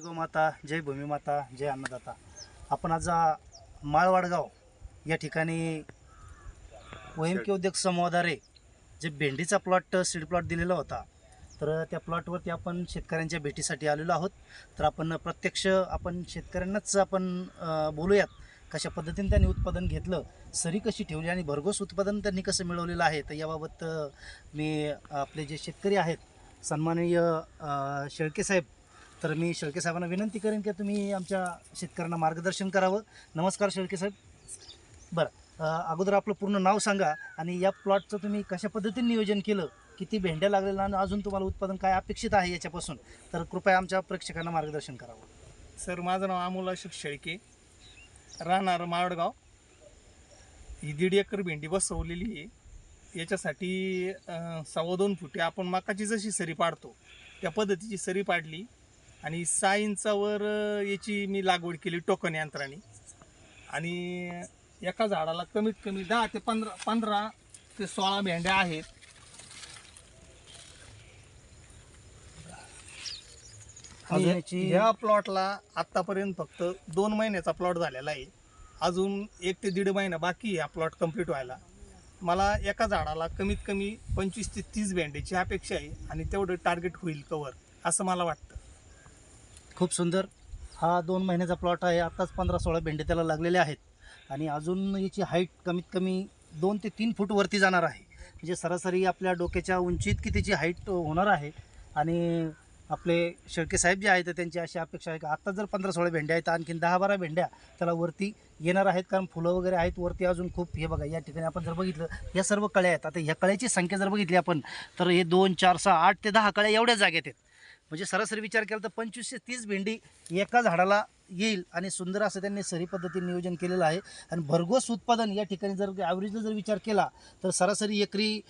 जय गोमाता जय भूमिमाता जय अन्नदाता. आपण आज माळवाडगाव या ठिकाणी ओएमके उद्योग समूहाद्वारे जे भेंडीचा प्लॉट सीड प्लॉट दिलेला होता तर त्या प्लॉटवरती आपण शेतकऱ्यांच्या भेटीसाठी आलेलो आहोत. तर आपण प्रत्यक्ष आपण शेतकऱ्यांनाच आपण बोलूयात कशा पद्धतीने त्यांनी उत्पादन घेतलं सरी कशी ठेवली आणि भरघोस उत्पादन त्यांनी कसं मिळवलेलं आहे तर याबाबत मी आपले जे शेतकरी आहेत सन्माननीय शेळके साहेब तर मी शेळके साहेबांना विनंती करेन की तुम्ही आमच्या शेतकऱ्यांना मार्गदर्शन करावं. नमस्कार शेळके साहेब. बरं अगोदर आपलं पूर्ण नाव सांगा आणि या प्लॉटचं तुम्ही कशा पद्धतीने नियोजन केलं? किती भेंड्या लागलेल्या आणि अजून तुम्हाला उत्पादन काय अपेक्षित आहे याच्यापासून? तर कृपया आमच्या प्रेक्षकांना मार्गदर्शन करावं. सर माझं नाव अमोल अशोक शेळके. राहणार मावडगाव ही दीड एकर भेंडी बसवलेली आहे. याच्यासाठी सव्वा दोन फुटे आपण मकाची जशी सरी पाडतो त्या पद्धतीची सरी पाडली. आणि सहा इंचावर याची मी लागवड केली टोकन यंत्राने. आणि एका झाडाला कमीत कमी दहा ते पंधरा पंधरा ते सोळा भेंड्या आहेत. ह्या प्लॉटला आतापर्यंत फक्त दोन महिन्याचा प्लॉट झालेला आहे. अजून एक ते दीड महिना बाकी हा प्लॉट कंप्लीट व्हायला. मला एका झाडाला कमीत कमी पंचवीस ते तीस भेंड्याची अपेक्षा आहे आणि तेवढं टार्गेट होईल कवर असं मला वाटतं. खूप सुंदर. हा दोन महिन्याचा प्लॉट आहे. आत्ताच पंधरा सोळा भेंडे त्याला लागलेले आहेत. आणि अजून याची हाईट कमीत कमी दोन ते तीन फूट वरती जाणार आहे. म्हणजे सरासरी आपल्या डोक्याच्या उंचीत की त्याची हाईट होणार आहे? आणि आपले शेळके साहेब जे आहेत त्यांची अशी अपेक्षा आहे की आत्ता जर पंधरा सोळा भेंड्या आहेत आणखीन दहा बारा भेंड्या त्याला वरती येणार आहेत. कारण फुलं वगैरे आहेत वरती अजून खूप हे बघा या ठिकाणी आपण जर बघितलं या सर्व कळ्या आहेत. आता ह्या कळ्याची संख्या जर बघितली आपण तर हे दोन चार सहा आठ ते दहा कळ्या एवढ्या जागेत आहेत. म्हणजे सरासरी विचार केला तर पंचवीस ते तीस भेंडी एका झाडाला येईल आणि सुंदर असं त्यांनी सरी पद्धतीने नियोजन केलेलं आहे. आणि भरघोस उत्पादन या ठिकाणी जर ॲव्हरेजला जर विचार केला तर सरासरी एकरी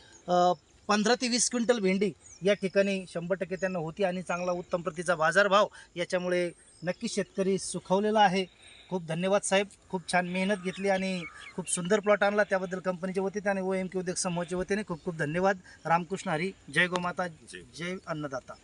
पंधरा ते वीस क्विंटल भेंडी या ठिकाणी शंभर टक्के त्यांना होती आणि चांगला उत्तम प्रतीचा बाजारभाव याच्यामुळे नक्कीच शेतकरी सुखावलेला आहे. खूप धन्यवाद साहेब. खूप छान मेहनत घेतली आणि खूप सुंदर प्लॉट आणला. त्याबद्दल कंपनीच्या वतीने आणि ओ एम के उद्योग समूहाच्या वतीने खूप खूप धन्यवाद. रामकृष्ण हरी. जय गोमाता जय अन्नदाता.